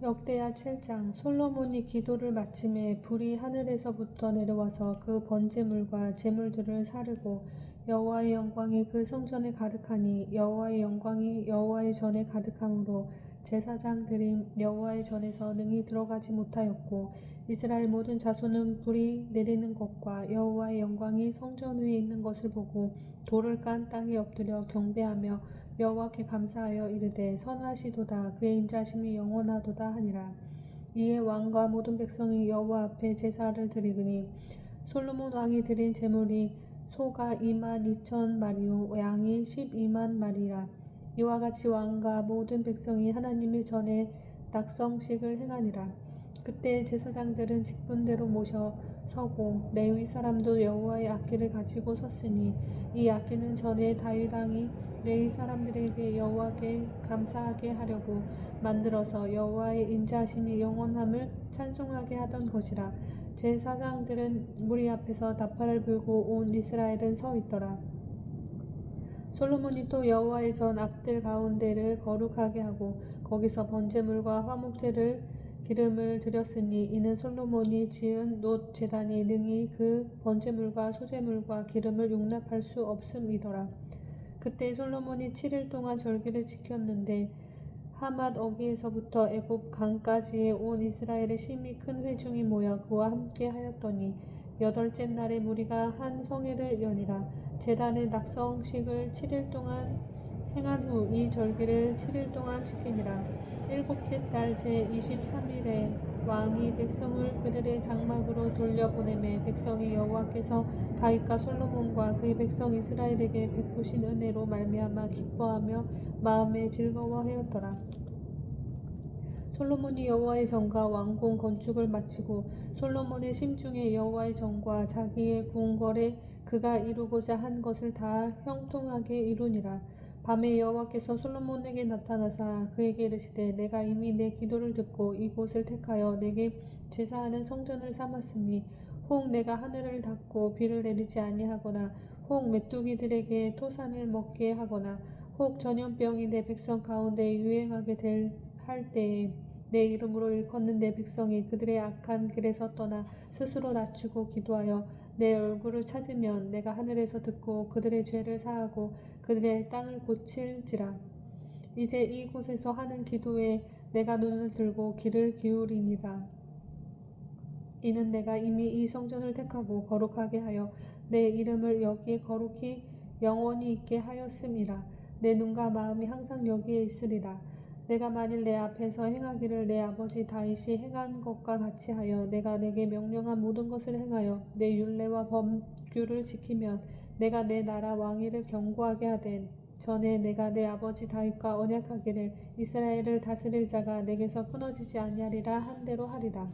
역대하 7장 솔로몬이 기도를 마침에 불이 하늘에서부터 내려와서 그 번제물과 제물들을 사르고 여호와의 영광이 그 성전에 가득하니 여호와의 영광이 여호와의 전에 가득함으로 제사장들이 여호와의 전에서 능히 들어가지 못하였고 이스라엘 모든 자손은 불이 내리는 것과 여호와의 영광이 성전 위에 있는 것을 보고 돌을 깐 땅에 엎드려 경배하며 여호와께 감사하여 이르되 선하시도다. 그의 인자심이 영원하도다 하니라. 이에 왕과 모든 백성이 여호와 앞에 제사를 드리니 솔로몬 왕이 드린 제물이 소가 2만 2천 마리요 양이 12만 마리라. 이와 같이 왕과 모든 백성이 하나님의 전에 낙성식을 행하니라. 그때 제사장들은 직분대로 모셔 서고 레위 사람도 여호와의 악기를 가지고 섰으니 이 악기는 전에 다윗 왕이 레위 사람들에게 여호와께 감사하게 하려고 만들어서 여호와의 인자하심이 영원함을 찬송하게 하던 것이라 제사장들은 무리 앞에서 나팔을 불고 온 이스라엘은 서 있더라 솔로몬이 또 여호와의 전 앞들 가운데를 거룩하게 하고 거기서 번제물과 화목제를 기름을 드렸으니 이는 솔로몬이 지은 놋 제단이 능히 그 번제물과 소제물과 기름을 용납할 수 없음이더라. 그때 솔로몬이 7일 동안 절기를 지켰는데 하맛 어기에서부터 애굽 강까지에 온 이스라엘의 심히 큰 회중이 모여 그와 함께 하였더니 여덟째 날에 무리가 한 성회를 여니라. 제단의 낙성식을 7일 동안 행한 후 이 절기를 7일 동안 지키니라. 일곱째 달 제 23일에 왕이 백성을 그들의 장막으로 돌려보내매 백성이 여호와께서 다윗과 솔로몬과 그의 백성 이스라엘에게 베푸신 은혜로 말미암아 기뻐하며 마음에 즐거워하였더라. 솔로몬이 여호와의 전과 왕궁 건축을 마치고 솔로몬의 심중에 여호와의 전과 자기의 궁궐에 그가 이루고자 한 것을 다 형통하게 이루니라. 밤에 여호와께서 솔로몬에게 나타나사 그에게 이르시되 내가 이미 내 기도를 듣고 이곳을 택하여 내게 제사하는 성전을 삼았으니 혹 내가 하늘을 닫고 비를 내리지 아니하거나 혹 메뚜기들에게 토산을 먹게 하거나 혹 전염병이 내 백성 가운데 유행하게 될 할 때에 내 이름으로 일컫는 내 백성이 그들의 악한 길에서 떠나 스스로 낮추고 기도하여 내 얼굴을 찾으면 내가 하늘에서 듣고 그들의 죄를 사하고 그들의 땅을 고칠지라. 이제 이곳에서 하는 기도에 내가 눈을 들고 귀를 기울이니라. 이는 내가 이미 이 성전을 택하고 거룩하게 하여 내 이름을 여기에 거룩히 영원히 있게 하였음이라. 내 눈과 마음이 항상 여기에 있으리라. 내가 만일 내 앞에서 행하기를 내 아버지 다윗이 행한 것과 같이 하여 내가 내게 명령한 모든 것을 행하여 내 율례와 법규를 지키면 내가 내 나라 왕위를 견고하게 하되 전에 내가 내 아버지 다윗과 언약하기를 이스라엘을 다스릴 자가 내게서 끊어지지 아니하리라 한 대로 하리라.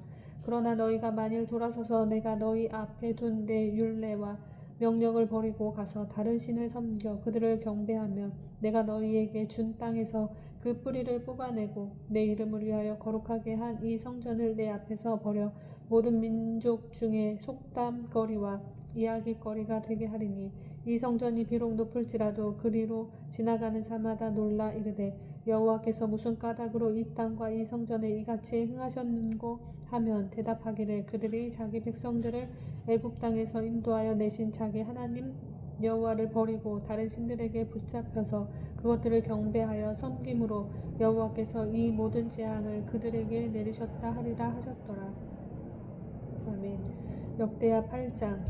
그러나 너희가 만일 돌아서서 내가 너희 앞에 둔 내 율례와 명령을 버리고 가서 다른 신을 섬겨 그들을 경배하면 내가 너희에게 준 땅에서 그 뿌리를 뽑아내고 내 이름을 위하여 거룩하게 한 이 성전을 내 앞에서 버려 모든 민족 중에 속담거리와 이야기거리가 되게 하리니 이 성전이 비록 높을지라도 그리로 지나가는 자마다 놀라 이르되 여호와께서 무슨 까닭으로 이 땅과 이 성전에 이같이 행하셨는고 하면 대답하기를 그들이 자기 백성들을 애굽 땅에서 인도하여 내신 자기 하나님 여호와를 버리고 다른 신들에게 붙잡혀서 그것들을 경배하여 섬김으로 여호와께서 이 모든 재앙을 그들에게 내리셨다 하리라 하셨더라. 아멘. 역대하 8장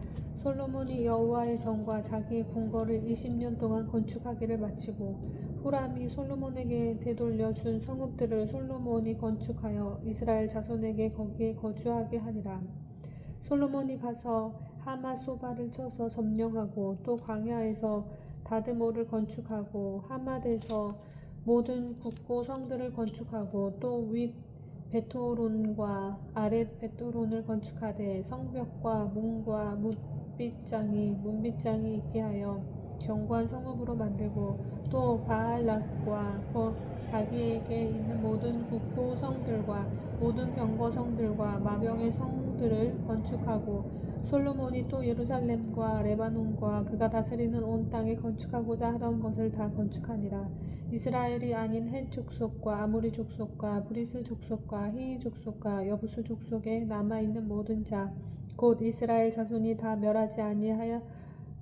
솔로몬이 여호와의 전과 자기의 궁궐을 20년 동안 건축하기를 마치고 후람이 솔로몬에게 되돌려 준 성읍들을 솔로몬이 건축하여 이스라엘 자손에게 거기에 거주하게 하니라. 솔로몬이 가서 하마 소바를 쳐서 점령하고 또 광야에서 다드모를 건축하고 하맛에서 모든 국고 성들을 건축하고 또 윗 베토론과 아랫 베토론을 건축하되 성벽과 문과 문 빗장이 문빗장이 있게 하여 견고한 성읍으로 만들고 또 바알락과 자기에게 있는 모든 국고 성들과 모든 병거 성들과 마병의 성들을 건축하고 솔로몬이 또 예루살렘과 레바논과 그가 다스리는 온 땅에 건축하고자 하던 것을 다 건축하니라. 이스라엘이 아닌 헷 족속과 아모리 족속과 브리스 족속과 히이 족속과 여부수 족속에 남아 있는 모든 자 곧 이스라엘 자손이 다 멸하지 아니하여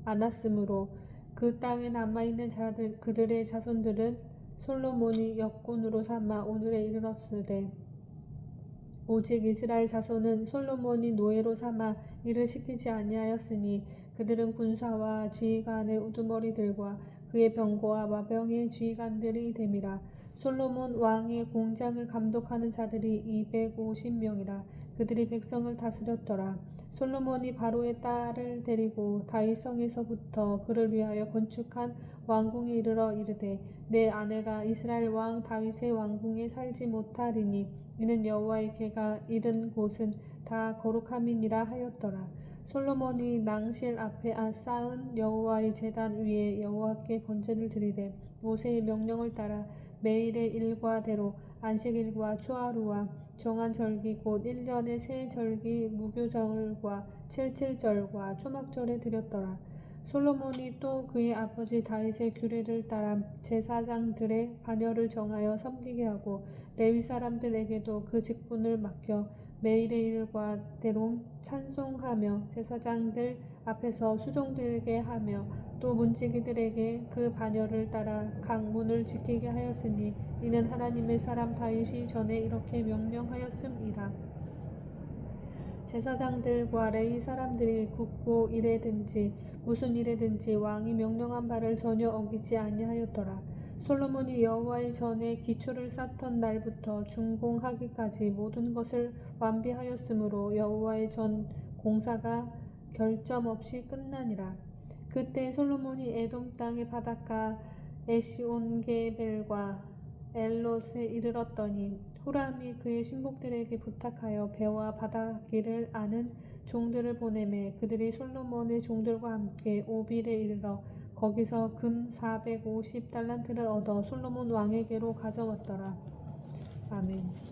않았으므로 그 땅에 남아 있는 자들 그들의 자손들은 솔로몬이 역군으로 삼아 오늘에 이르렀으되 오직 이스라엘 자손은 솔로몬이 노예로 삼아 일을 시키지 아니하였으니 그들은 군사와 지휘관의 우두머리들과 그의 병거와 마병의 지휘관들이 됨이라. 솔로몬 왕의 공장을 감독하는 자들이 250명이라 그들이 백성을 다스렸더라 솔로몬이 바로의 딸을 데리고 다윗성에서부터 그를 위하여 건축한 왕궁에 이르러 이르되 내 아내가 이스라엘 왕 다윗의 왕궁에 살지 못하리니 이는 여호와의 개가 이른 곳은 다 거룩함이니라 하였더라. 솔로몬이 낭실 앞에 아- 쌓은 여호와의 제단 위에 여호와께 번제를 드리되 모세의 명령을 따라 매일의 일과대로 안식일과 초하루와 정한 절기 곧 1년의 세 절기 무교절과 칠칠절과 초막절에 드렸더라. 솔로몬이 또 그의 아버지 다윗의 규례를 따라 제사장들의 반열을 정하여 섬기게 하고 레위 사람들에게도 그 직분을 맡겨 매일의 일과 대로 찬송하며 제사장들 앞에서 수종들게 하며 또 문지기들에게 그 반열을 따라 각 문을 지키게 하였으니 이는 하나님의 사람 다윗이 전에 이렇게 명령하였음이라. 제사장들과 레위 사람들이 굳고 일에든지 무슨 일에든지 왕이 명령한 바를 전혀 어기지 아니하였더라. 솔로몬이 여호와의 전에 기초를 쌓던 날부터 준공하기까지 모든 것을 완비하였으므로 여호와의 전 공사가 결점 없이 끝나니라. 그때 솔로몬이 에돔 땅의 바닷가 에시온게벨과 엘롯에 이르렀더니 후람이 그의 신복들에게 부탁하여 배와 바다길을 아는 종들을 보내매 그들이 솔로몬의 종들과 함께 오빌에 이르러 거기서 금 450달란트를 얻어 솔로몬 왕에게로 가져왔더라. 아멘.